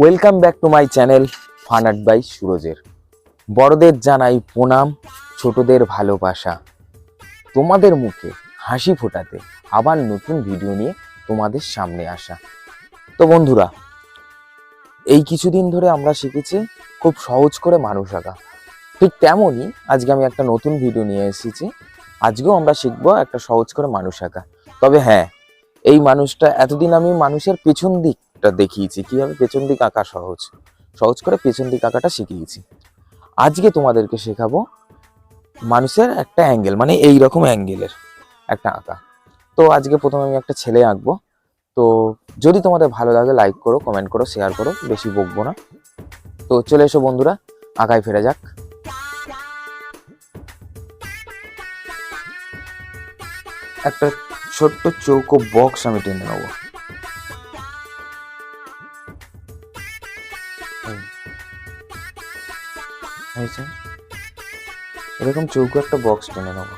Welcome back to my channel fun art by সুরজের বড়দের জানাই প্রণাম, ছোটদের ভালোবাসা। তোমাদের মুখে হাসি ফোটাতে আবার নতুন ভিডিও নিয়ে তোমাদের সামনে আসা। তো বন্ধুরা, এই কিছুদিন ধরে আমরা শিখেছি খুব সহজ করে মানুষ আঁকা। ঠিক তেমনই আজকে আমি একটা নতুন ভিডিও নিয়ে এসেছি। আজকেও আমরা শিখব একটা সহজ করে মানুষ আঁকা। তবে হ্যাঁ এই মানুষটা এতদিন আমি মানুষের পেছন দিকটা দেখিয়েছি, কীভাবে পেছন দিক আঁকা সহজ। সহজ করে পেছন দিক আঁকাটা শিখিয়েছি। আজকে তোমাদেরকে শেখাবো মানুষের একটা অ্যাঙ্গেল মানে এই রকম অ্যাঙ্গেলের একটা আঁকা। তো আজকে প্রথমে আমি একটা ছেলে আঁকবো। তো যদি তোমাদের ভালো লাগে লাইক করো কমেন্ট করো শেয়ার করো, বেশি বকবো না। তো চলে এসো বন্ধুরা, আঁকায় ফেরা যাক। একটা ছোট্ট চৌকো বক্স আমি টেনে নেব। হয়েছে। এরকম চৌকো একটা বক্স টেনে নেব।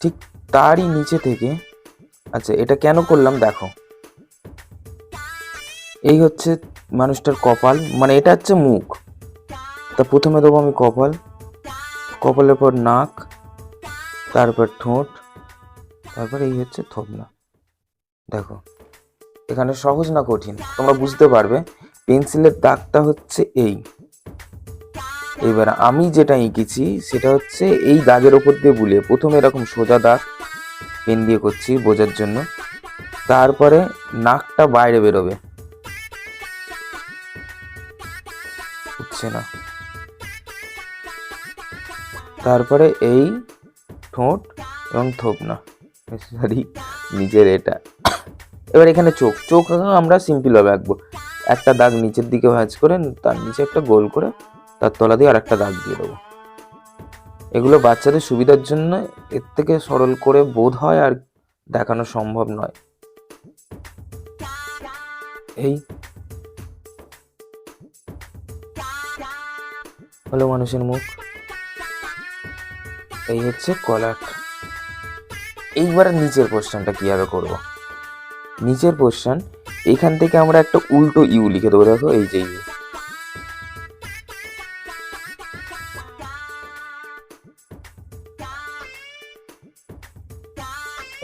ঠিক তারই নিচে থেকে আচ্ছা এটা কেন করলাম দেখো। এই হচ্ছে মানুষটার কপাল মানে এটা হচ্ছে মুখ। তা প্রথমে দেবো আমি কপাল। কপালের পর নাক, তারপর ঠোঁট, তারপর এই হচ্ছে থবনা। দেখো, এখানে সহজ না কঠিন, তোমরা বুঝতে পারবে। পেন্সিলের দাগটা হচ্ছে এই। এবার আমি যেটা এঁকেছি, সেটা হচ্ছে এই দাগের ওপর দিয়ে বুলিয়ে প্রথমে এরকম সোজা দাগ পেন দিয়ে করছি বোঝার জন্য। তারপরে নাকটা বাইরে বেরোবে। না। তারপরে এই ঠোঁট এবং থোপনা। সরি নিচের এটা। এবার এখানে চোখ। চোখ আমরা সিম্পল ভাবে আঁকবো। একটা দাগ নিচের দিকে ভাঁজ করে, তার নিচে একটা গোল করে তার তলা দিয়ে আর একটা দাগ দিয়ে দেবো। এগুলো বাচ্চাদের সুবিধার জন্য এর থেকে সরল করে বোধ হয় আর দেখানো সম্ভব নয়। এই। হলো মানুষের মুখ। এই হচ্ছে কলার। এইবার নিচের পোর্শনটা কীভাবে করব? নিচের পোর্শন এখান থেকে আমরা একটা উল্টো ইউ লিখে দেবো, দেখো, এই যে ইউ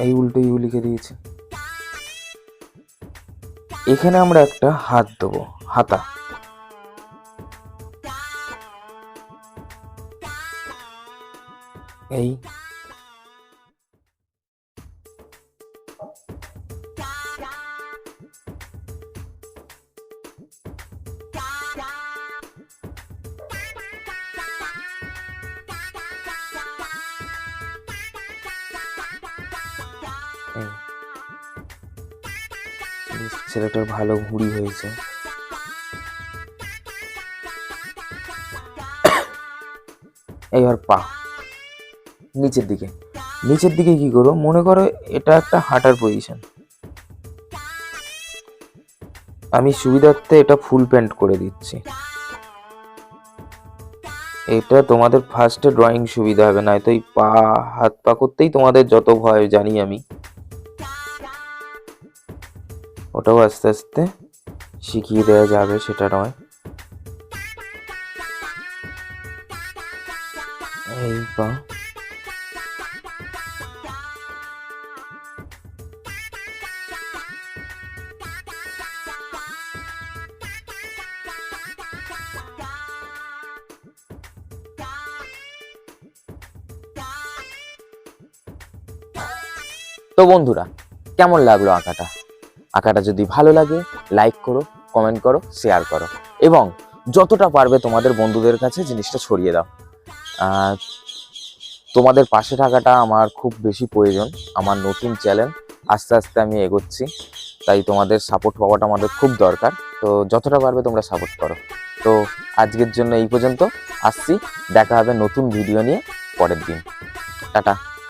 এই উল্টো ইউ লিখে দিয়েছে। এখানে আমরা একটা হাত দেবো হাতা। এই ছেলেটার ভালো ভুঁড়ি হয়েছে। এইবার পা, নিচের দিকে। নিচের দিকে কি করো মনে করো এটা একটা হাঁটার পজিশন আমি সুবিধার্থে এটা ফুল প্যান্ট করে দিচ্ছি। এটা তোমাদের ফার্স্টে ড্রয়িং সুবিধা হবে না তো এই পা, হাত পা করতেই তোমাদের যত ভয় জানি আমি। ওটাও আস্তে আস্তে শিখিয়ে দেওয়া যাবে, সেটা নয়। এই পা। তো বন্ধুরা, কেমন লাগল আঁকাটা? আঁকাটা যদি ভালো লাগে লাইক করো কমেন্ট করো শেয়ার করো। এবং যতটা পারবে তোমাদের বন্ধুদের কাছে জিনিসটা ছড়িয়ে দাও। তোমাদের পাশে থাকাটা আমার খুব বেশি প্রয়োজন, আমার নতুন চ্যানেল আস্তে আস্তে আমি এগোচ্ছি। তাই তোমাদের সাপোর্ট পাওয়াটা আমাদের খুব দরকার। তো যতটা পারবে তোমরা সাপোর্ট করো। তো আজকের জন্য এই পর্যন্ত, আসছি। দেখা হবে নতুন ভিডিও নিয়ে পরের দিন। টাটা।